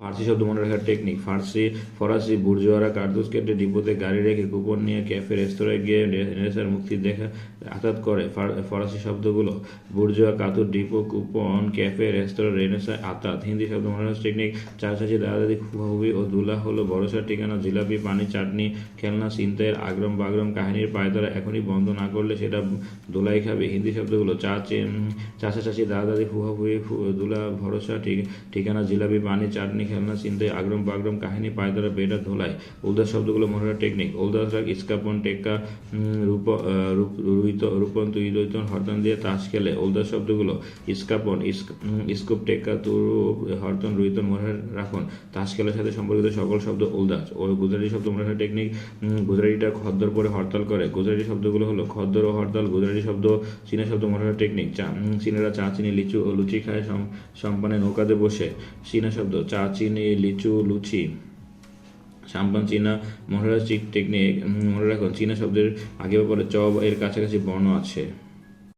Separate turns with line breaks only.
ফার্সি শব্দ মনে রাখার টেকনিক ফার্সি, ফরাসি, বুর্জোয়ারা কার্তুস কেটে ডিপোতে গাড়ি রেখে কুপন নিয়ে ক্যাফে, রেস্তোরাঁয় গিয়ে রেনেসার মুক্তি দেখা, আঘাত করে ফার- ফরাসি শব্দগুলো। Bourgeois কাতুর depot, coupon, cafe, restaurant renaissance আতাত। Hindi শব্দ মনে রাখার টেকনিক চার চাচি দাদাদি ফুফাফুফি ও দুলা হলো বড়সার ঠিকানা, জিলাপি, পানি, চাটনি, খেলনা চিন্তায়ের আগ্রম বাগ্রম কাহিনীর পায়তারা। এখনই বন্ধ না করলে সেটা দোলাই খাবে। হিন্দি শব্দগুলো, চা চাচা চাচি দাদা দাদি দুলা, ভরসা ঠিক ঠিকানা, জিলাপি, পানি, চাটনি খেলনা চিন্তায় আগ্রম বাগ্রম কাহিনী, পায়তারা বেটা ধোলাই। উলদাস শব্দগুলো মনে রাখার টেকনিক উলদাস রাগ ইস্কাপন টেক্কা রূপ রুইত রূপন তুইলতন হরতন দিয়ে তাস খেলে। উলদাস শব্দগুলো ইস্কাপন ইস্ক- ইস্কুপ টেক্কা, তুরুপ, হরতন রুইতন মনে রাখুন। তাস খেলার সাথে সম্পর্কিত সকল শব্দ উলদাস ও গুজরাটি শব্দ মনে রাখার টেকনিক গুজরাটিটা খদ্দর পরে হরতাল করে। গুজরাটি শব্দগুলো হলো খদ্দর ও হরতাল। গুজরাটি শব্দ, চীনা শব্দ মনে রাখার টেকনিক চা চীনারা চা, চিনি, লিচু ও লুচি খায় সম- সম্পানে নৌকাতে বসে। চীনা শব্দ, চা চিনি লিচু লুচি সাম্পান চীনা মহারাজ টেকনিক মনে রাখুন চীনা শব্দের আগে বা পরে চ এর কাছাকাছি বর্ণ আছে।